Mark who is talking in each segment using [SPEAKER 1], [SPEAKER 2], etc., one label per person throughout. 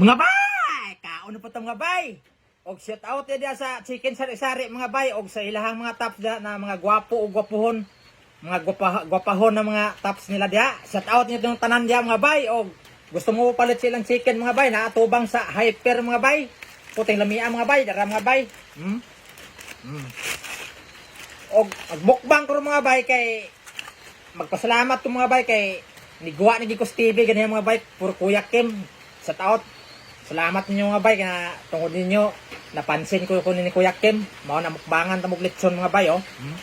[SPEAKER 1] Mga bay! Kaon pa mga bay! Og shout out ya diya sa chicken sari-sari mga bay og sa ilahang mga tops diya na mga gwapo o gwapuhon mga gwapa, gwapahon na mga tops nila diya. Shout out niyo yung tanan diya mga bay og gusto mo palit silang chicken mga bay na atubang sa hyper mga bay. Puting lamia mga bay, dara mga bay. Hmm? Hmm. Og agbukbang ko mga bay kay magpasalamat ko mga bay kay niguwa ni Gikos TV ganyan mga bay puro Kuya Kim sa taot salamat ninyo mga bay na tungod ninyo napansin ko ko ni Kuya Kim mao na mukbangan ta litson mga bay oh hmm?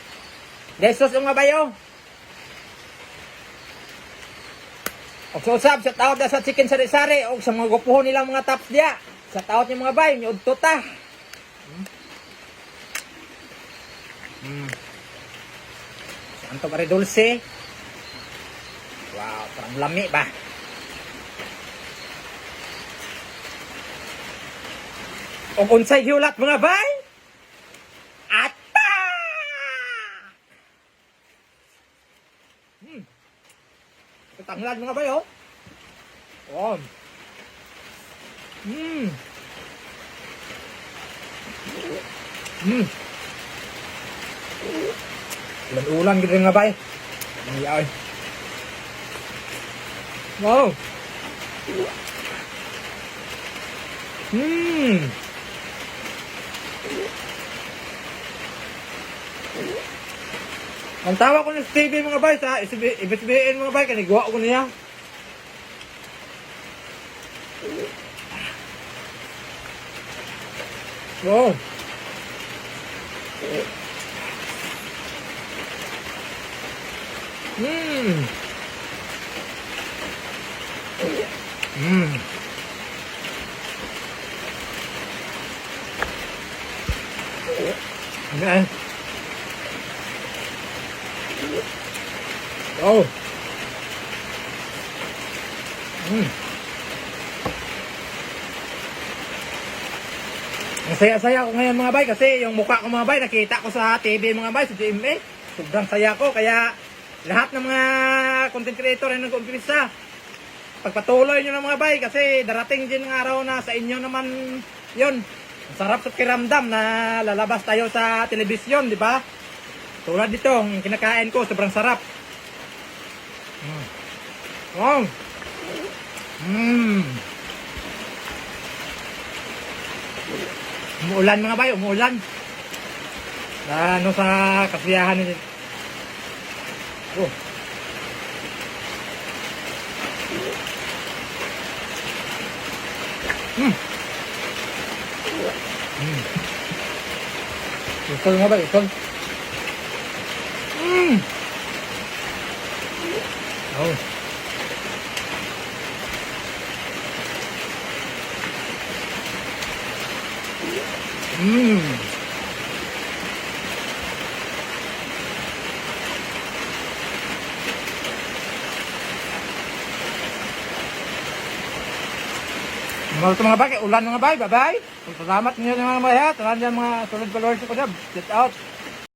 [SPEAKER 1] Desos mga bay oh Og sa usab sa taot sa chicken sari-sari og sa mga gupuhon nilang mga tops diya sa taot yung mga bay ni udto ta hmm? Hmm. Santo Mare Dulce Wow, parang lami ba? O unsay hiulat mga bay? Ata! Hmm. Katanglan mga bay, oh. Oh. Hmm. Hmm. Ulan-ulan gitu nga bay. Ang yaoy. Wow. Hmm. Ang tawa ko ng TV mga bay sa ibisbihin mga bay kanigwa ko niya. Wow. Hmm. Hmm. Ayan. Oh. Hmm. Ang saya-saya ko ngayon mga bay kasi yung mukha ko mga bay nakita ko sa TV mga bay sa GMA. Sobrang saya ko kaya lahat ng mga content creator ay nag-umpisa. Pagpatuloy nyo ng mga bay kasi darating din ng araw na sa inyo naman yon sarap sa kiramdam na lalabas tayo sa telebisyon, di ba? Tulad dito, ang kinakain ko, sobrang sarap. Mm. Wow! Mm. Umuulan mga bay, umuulan. Ano sa kasiyahan ni Oh. Hmm. Hmm. Usol nga ba? Usol? Hmm. Oh. Hmm. Mga ito mga bay, ulan mga bay, bye-bye. Salamat ninyo mga bay ha. Tanan yan mga solid followers ko dyan. Get out.